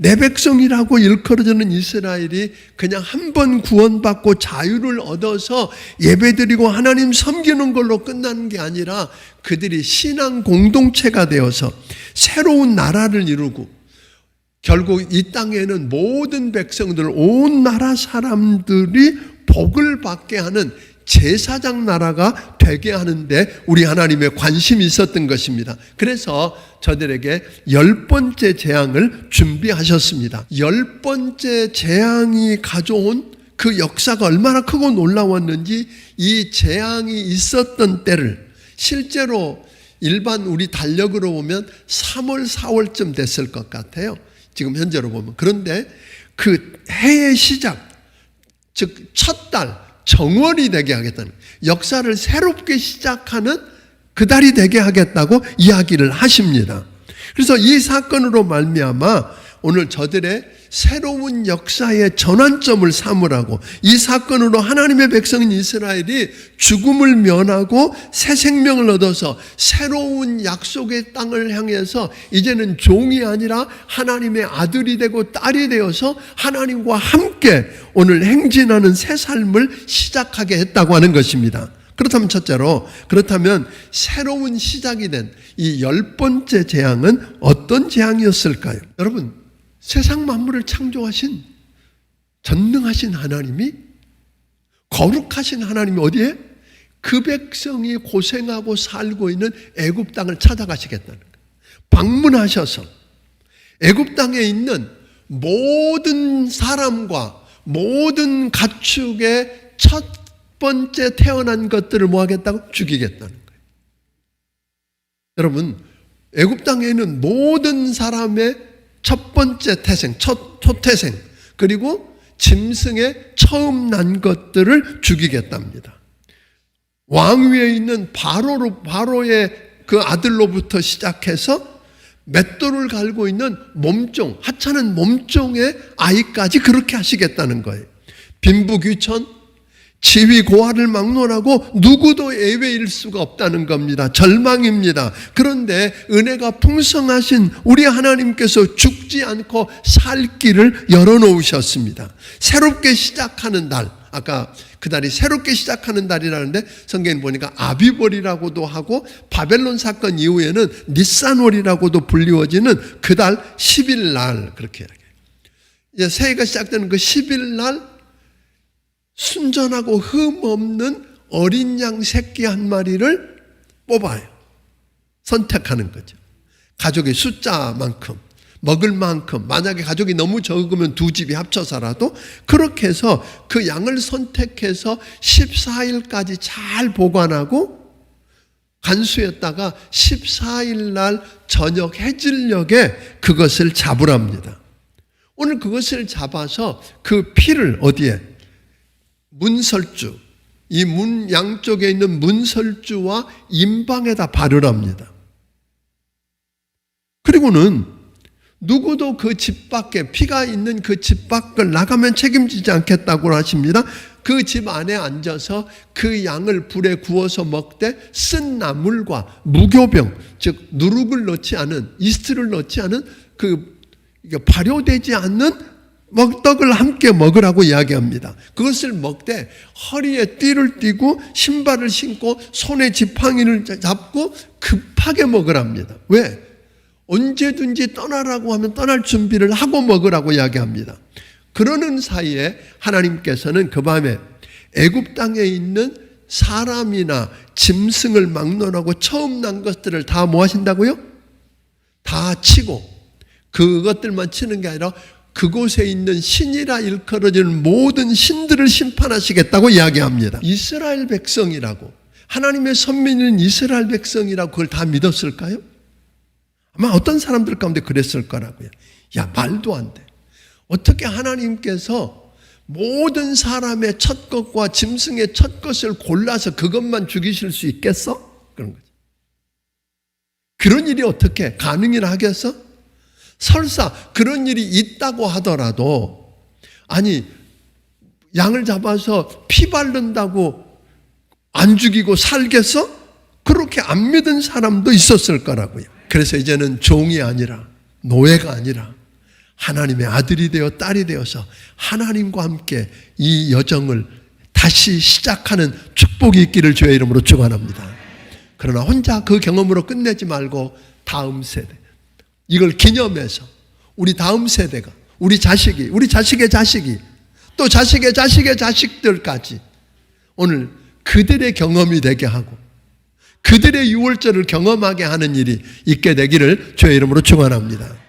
내 백성이라고 일컬어지는 이스라엘이 그냥 한 번 구원받고 자유를 얻어서 예배드리고 하나님 섬기는 걸로 끝나는 게 아니라 그들이 신앙 공동체가 되어서 새로운 나라를 이루고 결국 이 땅에는 모든 백성들, 온 나라 사람들이 복을 받게 하는 제사장 나라가 되게 하는데 우리 하나님의 관심이 있었던 것입니다. 그래서 저들에게 열 번째 재앙을 준비하셨습니다. 열 번째 재앙이 가져온 그 역사가 얼마나 크고 놀라웠는지 이 재앙이 있었던 때를 실제로 일반 우리 달력으로 보면 3월, 4월쯤 됐을 것 같아요. 지금 현재로 보면. 그런데 그 해의 시작, 즉, 첫 달, 정월이 되게 하겠다는, 역사를 새롭게 시작하는 그 달이 되게 하겠다고 이야기를 하십니다. 그래서 이 사건으로 말미암아 오늘 저들의 새로운 역사의 전환점을 삼으라고 이 사건으로 하나님의 백성인 이스라엘이 죽음을 면하고 새 생명을 얻어서 새로운 약속의 땅을 향해서 이제는 종이 아니라 하나님의 아들이 되고 딸이 되어서 하나님과 함께 오늘 행진하는 새 삶을 시작하게 했다고 하는 것입니다. 그렇다면 첫째로 그렇다면 새로운 시작이 된 이 열 번째 재앙은 어떤 재앙이었을까요? 여러분 세상 만물을 창조하신 전능하신 하나님이 거룩하신 하나님이 어디에 그 백성이 고생하고 살고 있는 애굽 땅을 찾아가시겠다는 거예요. 방문하셔서 애굽 땅에 있는 모든 사람과 모든 가축의 첫 번째 태어난 것들을 뭐 하겠다고 죽이겠다는 거예요. 여러분, 애굽 땅에 있는 모든 사람의 첫 번째 태생, 첫 초태생, 그리고 짐승의 처음 난 것들을 죽이겠답니다. 왕 위에 있는 바로로 바로의 그 아들로부터 시작해서 맷돌을 갈고 있는 몸종, 하찮은 몸종의 아이까지 그렇게 하시겠다는 거예요. 빈부귀천, 지위 고하를 막론하고 누구도 예외일 수가 없다는 겁니다. 절망입니다. 그런데 은혜가 풍성하신 우리 하나님께서 죽지 않고 살 길을 열어놓으셨습니다. 새롭게 시작하는 날, 아까 그 달이 새롭게 시작하는 달이라는데 성경에 보니까 아비벌이라고도 하고 바벨론 사건 이후에는 니산월이라고도 불리워지는 그 달 10일 날 그렇게 이야기해요. 이제 새해가 시작되는 그 10일 날 순전하고 흠 없는 어린 양 새끼 한 마리를 뽑아요. 선택하는 거죠. 가족의 숫자만큼, 먹을 만큼, 만약에 가족이 너무 적으면 두 집이 합쳐서라도 그렇게 해서 그 양을 선택해서 14일까지 잘 보관하고 간수했다가 14일 날 저녁 해질녘에 그것을 잡으랍니다. 오늘 그것을 잡아서 그 피를 어디에 문설주, 이 문 양쪽에 있는 문설주와 임방에다 바르랍니다. 그리고는 누구도 그 집 밖에 피가 있는 그 집 밖을 나가면 책임지지 않겠다고 하십니다. 그 집 안에 앉아서 그 양을 불에 구워서 먹되 쓴 나물과 무교병, 즉 누룩을 넣지 않은 이스트를 넣지 않은 그 발효되지 않는 먹떡을 함께 먹으라고 이야기합니다. 그것을 먹되 허리에 띠를 띠고 신발을 신고 손에 지팡이를 잡고 급하게 먹으랍니다. 왜? 언제든지 떠나라고 하면 떠날 준비를 하고 먹으라고 이야기합니다. 그러는 사이에 하나님께서는 그 밤에 애굽 땅에 있는 사람이나 짐승을 막론하고 처음 난 것들을 다 뭐 하신다고요? 다 치고 그것들만 치는 게 아니라 그곳에 있는 신이라 일컬어지는 모든 신들을 심판하시겠다고 이야기합니다. 이스라엘 백성이라고 하나님의 선민인 이스라엘 백성이라고 그걸 다 믿었을까요? 아마 어떤 사람들 가운데 그랬을 거라고요. 야 말도 안 돼. 어떻게 하나님께서 모든 사람의 첫 것과 짐승의 첫 것을 골라서 그것만 죽이실 수 있겠어? 그런 거죠. 그런 일이 어떻게 가능이라 하겠어? 설사 그런 일이 있다고 하더라도 아니 양을 잡아서 피 바른다고 안 죽이고 살겠어? 그렇게 안 믿은 사람도 있었을 거라고요. 그래서 이제는 종이 아니라 노예가 아니라 하나님의 아들이 되어 딸이 되어서 하나님과 함께 이 여정을 다시 시작하는 축복이 있기를 주의 이름으로 축원합니다. 그러나 혼자 그 경험으로 끝내지 말고 다음 세대 이걸 기념해서 우리 다음 세대가 우리 자식이 우리 자식의 자식이 또 자식의 자식의 자식들까지 오늘 그들의 경험이 되게 하고 그들의 유월절을 경험하게 하는 일이 있게 되기를 주의 이름으로 축원합니다.